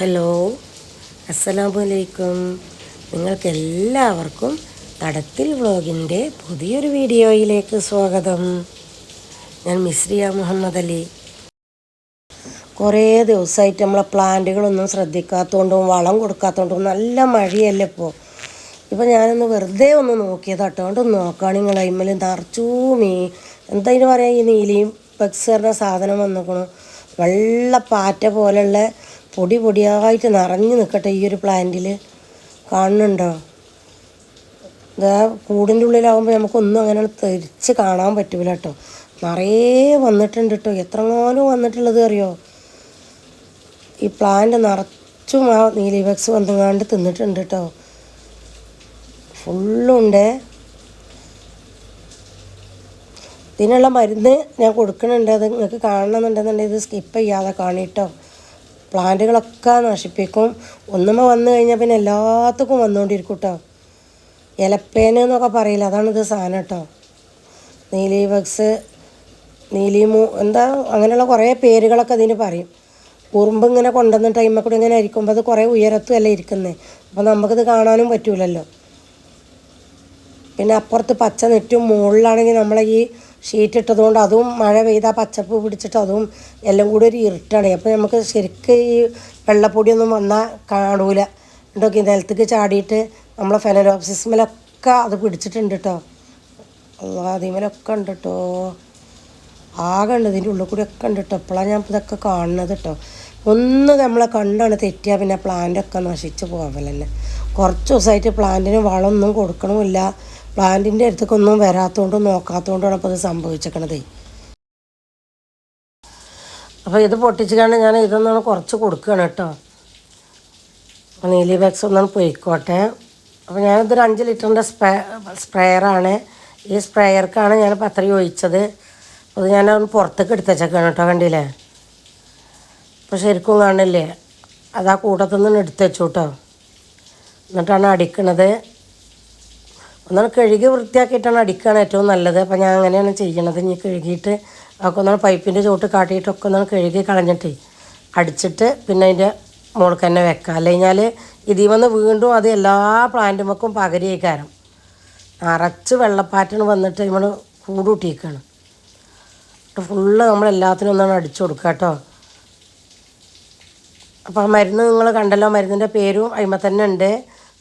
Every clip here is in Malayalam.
ഹലോ അസ്സലാമലൈക്കും നിങ്ങൾക്ക് എല്ലാവർക്കും തടത്തിൽ വ്ളോഗിന്റെ പുതിയൊരു വീഡിയോയിലേക്ക് സ്വാഗതം. ഞാൻ മിസ്രിയ മുഹമ്മദ് അലി. കുറേ ദിവസമായിട്ട് നമ്മളെ പ്ലാന്റുകളൊന്നും ശ്രദ്ധിക്കാത്തതുകൊണ്ടും വളം കൊടുക്കാത്തതുകൊണ്ടും നല്ല മഴയല്ലേ ഇപ്പോൾ ഇപ്പോൾ ഞാനൊന്ന് വെറുതെ ഒന്ന് നോക്കിയത് കേട്ടോ നോക്കുകയാണ് നിങ്ങൾ അയിമ്മൽ നിറച്ചു മീ. എന്താ പറയാ ഈ നീലിയും പെക്സ് പറഞ്ഞ സാധനം വന്നിക്കണു. വെള്ള പാറ്റ പോലുള്ള പൊടി പൊടിയായിട്ട് നിറഞ്ഞു നിൽക്കട്ടെ ഈ ഒരു പ്ലാന്റിൽ കാണുന്നുണ്ടോ? ഇതാ കൂടിന്റെ ഉള്ളിലാവുമ്പോൾ നമുക്കൊന്നും അങ്ങനെ തിരിച്ച് കാണാൻ പറ്റൂല കേട്ടോ നിറയെ വന്നിട്ടുണ്ട് കേട്ടോ എത്രങ്ങാനും വന്നിട്ടുള്ളത് അറിയോ? ഈ പ്ലാന്റ് നിറച്ചും ആ നീലിവെക്സ് വന്നുകാണ്ട് തിന്നിട്ടുണ്ട് കേട്ടോ ഫുള്ളുണ്ട്. ഇതിനുള്ള മരുന്ന് ഞാൻ കൊടുക്കുന്നുണ്ട്. അത് നിങ്ങൾക്ക് കാണണമെന്നുണ്ടെന്നുണ്ടെങ്കിൽ ഇത് സ്കിപ്പ് ചെയ്യാതെ കാണിട്ടോ പ്ലാന്റുകളൊക്കെ നശിപ്പിക്കും. ഒന്നുമ്മ വന്നു കഴിഞ്ഞാൽ പിന്നെ എല്ലാത്തക്കും വന്നുകൊണ്ടിരിക്കും കേട്ടോ ഇലപ്പേന എന്നൊക്കെ പറയില്ല അതാണ് ഇത് സാധനം കേട്ടോ നീലി ബക്സ് നീലിമു എന്താ അങ്ങനെയുള്ള കുറേ പേരുകളൊക്കെ അതിന് പറയും. ഉറുമ്പ് ഇങ്ങനെ കൊണ്ടുവന്ന ടൈമിൽ കൂടി ഇങ്ങനെ ഇരിക്കുമ്പോൾ അത് കുറേ ഉയരത്തുമല്ല ഇരിക്കുന്നത് അപ്പോൾ നമുക്കിത് കാണാനും പറ്റൂലല്ലോ. പിന്നെ അപ്പുറത്ത് പച്ച നെറ്റും മുകളിലാണെങ്കിൽ നമ്മളെ ഈ ഷീറ്റ് ഇട്ടതുകൊണ്ട് അതും മഴ പെയ്താൽ പച്ചപ്പ് പിടിച്ചിട്ട് അതും എല്ലാം കൂടി ഒരു ഇരുട്ടാണ്. അപ്പോൾ നമുക്ക് ശരിക്കും ഈ വെള്ളപ്പൊടിയൊന്നും വന്നാൽ കാണൂല. ഇതൊക്കെ നിലത്തേക്ക് ചാടിയിട്ട് നമ്മളെ ഫെനലോപ്സിസ്മലൊക്കെ അത് പിടിച്ചിട്ടുണ്ട് കേട്ടോ അതിമലൊക്കെ ഉണ്ട് കേട്ടോ ആകെ ഉണ്ട് ഇതിന്റെ ഉള്ളിൽ കൂടി ഒക്കെ ഉണ്ട് കേട്ടോ ഇപ്പോഴാണ് ഞാൻ ഇതൊക്കെ കാണുന്നത് കേട്ടോ ഒന്ന് നമ്മളെ കണ്ടാണ് തെറ്റിയാൽ പിന്നെ പ്ലാന്റൊക്കെ നശിച്ച് തന്നെ കുറച്ച് ദിവസമായിട്ട് പ്ലാന്റിന് വളമൊന്നും കൊടുക്കണമില്ല. പ്ലാന്റിന്റെ അടുത്തേക്കൊന്നും വരാത്തതുകൊണ്ടും നോക്കാത്തതുകൊണ്ടാണ് അപ്പോൾ ഇത് സംഭവിച്ചേക്കണത്. അപ്പോൾ ഇത് പൊട്ടിച്ചിട്ടാണ് ഞാൻ ഇതൊന്നാണ് കുറച്ച് കൊടുക്കുകയാണ് കേട്ടോ. നീലി ബാഗ്സ് ഒന്നാണ് പൊയ്ക്കോട്ടെ. അപ്പോൾ ഞാനിതൊരു അഞ്ച് ലിറ്ററിന്റെ സ്പ്രേ സ്പ്രേയറാണ്. ഈ സ്പ്രേയർക്കാണ് ഞാൻ പത്ര ഒഴിച്ചത്. അത് ഞാൻ പുറത്തേക്ക് എടുത്തേച്ചേക്കാണ് കേട്ടോ കണ്ടില്ലേ? അപ്പോൾ ശരിക്കും കാണില്ലേ? അത് ആ കൂട്ടത്തു നിന്ന് കേട്ടോ. എന്നിട്ടാണ് അടിക്കണത്. ഒന്നാണ് കഴുകി വൃത്തിയാക്കിയിട്ടാണ് അടിക്കുകയാണ് ഏറ്റവും നല്ലത്. അപ്പോൾ ഞാൻ അങ്ങനെയാണ് ചെയ്യണത്. ഇനി കഴുകിയിട്ട് ഒക്കെ ഒന്നാണ് പൈപ്പിന്റെ ചോട്ട് കാട്ടിയിട്ടൊക്കെ ഒന്നാണ് കഴുകി കളഞ്ഞിട്ട് അടിച്ചിട്ട് പിന്നെ അതിന്റെ മുകൾക്ക് തന്നെ വെക്കാം. അല്ലെങ്കിൽ ഇതിൽ വന്ന് വീണ്ടും അത് എല്ലാ പ്ലാന്റുമൊക്കും പകരിയേക്കാരം നിറച്ച് വെള്ളപ്പാറ്റണ് വന്നിട്ട് നമ്മൾ കൂടൂട്ടിയേക്കാണ്. ഫുള്ള് നമ്മൾ എല്ലാത്തിനും ഒന്നാണ് അടിച്ചു കൊടുക്കുക കേട്ടോ. അപ്പോൾ ആ മരുന്ന് നിങ്ങൾ കണ്ടല്ലോ മരുന്നിന്റെ പേരും അതിമ തന്നെ ഉണ്ട്.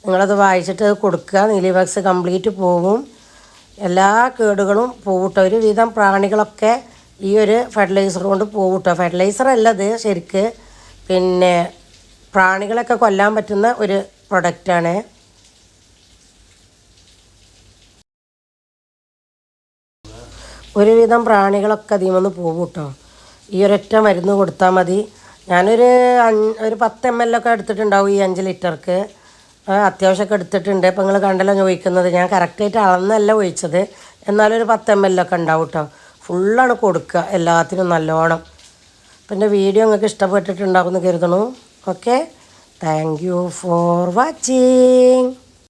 നിങ്ങളത് വായിച്ചിട്ട് കൊടുക്കുക. നീലിവാക്സ് കംപ്ലീറ്റ് പോകും എല്ലാ കേടുകളും പോകട്ടോ ഒരു വിധം പ്രാണികളൊക്കെ ഈ ഒരു ഫെർട്ടിലൈസർ കൊണ്ട് പോകട്ടോ ഫെർട്ടിലൈസർ അല്ലത് ശരിക്ക് പിന്നെ പ്രാണികളൊക്കെ കൊല്ലാൻ പറ്റുന്ന ഒരു പ്രൊഡക്റ്റാണ് ഒരുവിധം പ്രാണികളൊക്കെ അതിൽ നിന്ന് പോകും കേട്ടോ ഈ ഒരൊറ്റ മരുന്ന് കൊടുത്താൽ മതി. ഞാനൊരു ഒരു പത്ത് എം എൽ ഒക്കെ എടുത്തിട്ടുണ്ടാവും ഈ അഞ്ച് ലിറ്റർക്ക്. അത്യാവശ്യമൊക്കെ എടുത്തിട്ടുണ്ട്. ഇപ്പം നിങ്ങൾ കണ്ടല്ലോ ചോദിക്കുന്നത്. ഞാൻ കറക്റ്റായിട്ട് അളന്നല്ല ഒഴിച്ചത്. എന്നാലും ഒരു പത്ത് എം എൽ ഒക്കെ ഉണ്ടാവും കേട്ടോ ഫുള്ളാണ് കൊടുക്കുക. എല്ലാത്തിനും നല്ലോണം. അപ്പം എന്റെ വീഡിയോ നിങ്ങൾക്ക് ഇഷ്ടപ്പെട്ടിട്ടുണ്ടാവും എന്ന് കരുതണു. Okay thank you for watching